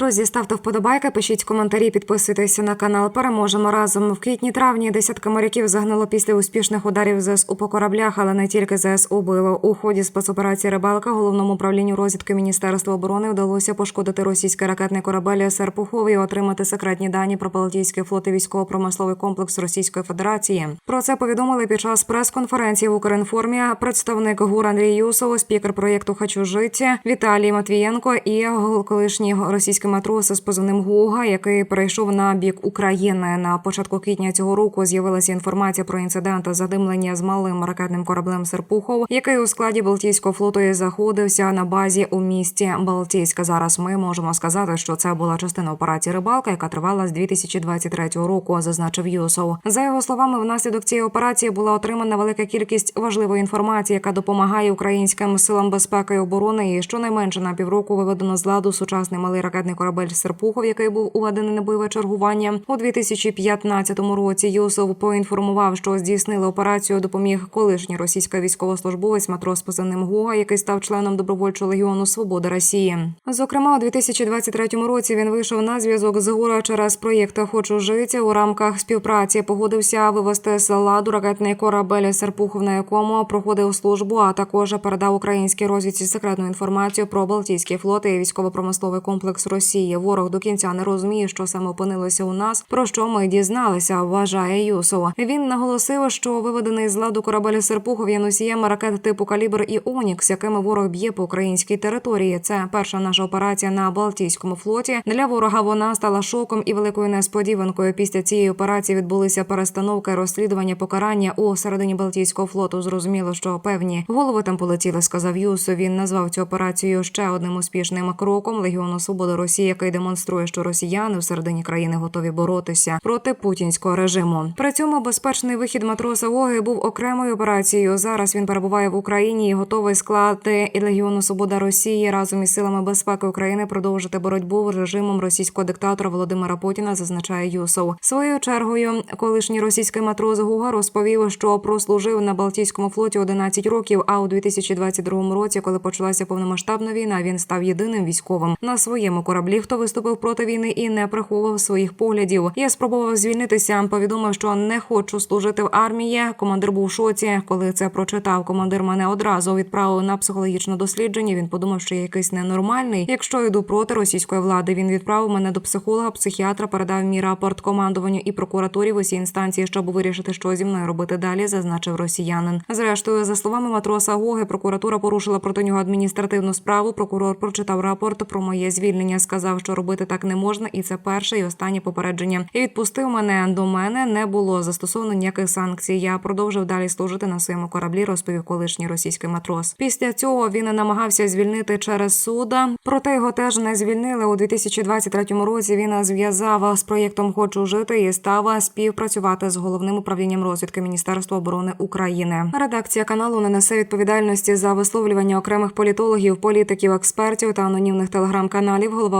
Друзі, ставте вподобайки, пишіть коментарі, підписуйтеся на канал. Переможемо разом. В квітні-травні десятка моряків загинуло після успішних ударів ЗСУ по кораблях, але не тільки ЗСУ било. У ході спецоперації Рибалка головному управлінню розвідки Міністерства оборони вдалося пошкодити російський ракетний корабель Серпухов і отримати секретні дані про Балтійський флот і військово-промисловий комплекс Російської Федерації. Про це повідомили під час прес-конференції в Укрінформі представник ГУР Андрій Юсов, спікер проєкту Хочу життя Віталій Матвієнко і колишній російський матрос з позивним Гуга, який перейшов на бік України. На початку квітня цього року з'явилася інформація про інцидент задимлення з малим ракетним кораблем Серпухов, який у складі Балтійського флоту і заходився на базі у місті Балтійська. Зараз ми можемо сказати, що це була частина операції рибалка, яка тривала з 2023 року. Зазначив Юсов. За його словами, внаслідок цієї операції була отримана велика кількість важливої інформації, яка допомагає українським силам безпеки і оборони. І щонайменше на півроку виведено з ладу сучасний малий ракетний корабель Серпухов, який був уведений на бойове чергування у 2015 році. Юсов поінформував, що здійснили операцію. Допоміг колишній російський військовослужбовець матрос позивним Гуга, який став членом добровольчого легіону Свобода Росії. Зокрема, у 2023 році він вийшов на зв'язок з ГУРа через проєкт Хочу жити у рамках співпраці. Погодився вивести з ладу ракетний корабель Серпухов, на якому проходив службу, а також передав українській розвідці секретну інформацію про Балтійський флот і військово-промисловий комплекс Росії. Ворог до кінця не розуміє, що саме опинилося у нас. Про що ми дізналися, вважає Юсов. Він наголосив, що виведений з ладу корабель Серпухов є носієм ракет типу Калібр і Онікс, якими ворог б'є по українській території. Це перша наша операція на Балтійському флоті. Для ворога вона стала шоком і великою несподіванкою. Після цієї операції відбулися перестановки розслідування покарання у середині Балтійського флоту. Зрозуміло, що певні голови там полетіли. Сказав Юсов. Він назвав цю операцію ще одним успішним кроком Легіону Свободи Росії, який демонструє, що росіяни в середині країни готові боротися проти путінського режиму. При цьому безпечний вихід матроса Воги був окремою операцією. Зараз він перебуває в Україні і готовий склати і Легіону Свобода Росії разом із силами безпеки України продовжити боротьбу з режимом російського диктатора Володимира Путіна. Зазначає Юсов. Своєю чергою, колишній російський матрос Гуга розповів, що прослужив на Балтійському флоті 11 років. А у 2022 році, коли почалася повномасштабна війна, він став єдиним військовим на своєму кораблі, хто виступив проти війни і не приховував своїх поглядів. Я спробував звільнитися. Повідомив, що не хочу служити в армії. Командир був в шоці. Коли це прочитав, командир мене одразу відправив на психологічне дослідження. Він подумав, що я якийсь ненормальний. Якщо йду проти російської влади, він відправив мене до психолога, психіатра, передав мій рапорт командуванню і прокуратурі в усі інстанції, щоб вирішити, що зі мною робити далі, зазначив росіянин. Зрештою, за словами матроса Гоги, прокуратура порушила проти нього адміністративну справу. Прокурор прочитав рапорт про моє звільнення. Сказав, що робити так не можна, і це перше і останнє попередження. І відпустив мене до мене. Не було застосовано ніяких санкцій. Я продовжив далі служити на своєму кораблі. Розповів колишній російський матрос. Після цього він намагався звільнити через суда, проте його теж не звільнили у 2023 році. Він зв'язав з проєктом Хочу жити і став співпрацювати з головним управлінням розвідки Міністерства оборони України. Редакція каналу не несе відповідальності за висловлювання окремих політологів, політиків, експертів та анонімних телеграм-каналів. Голова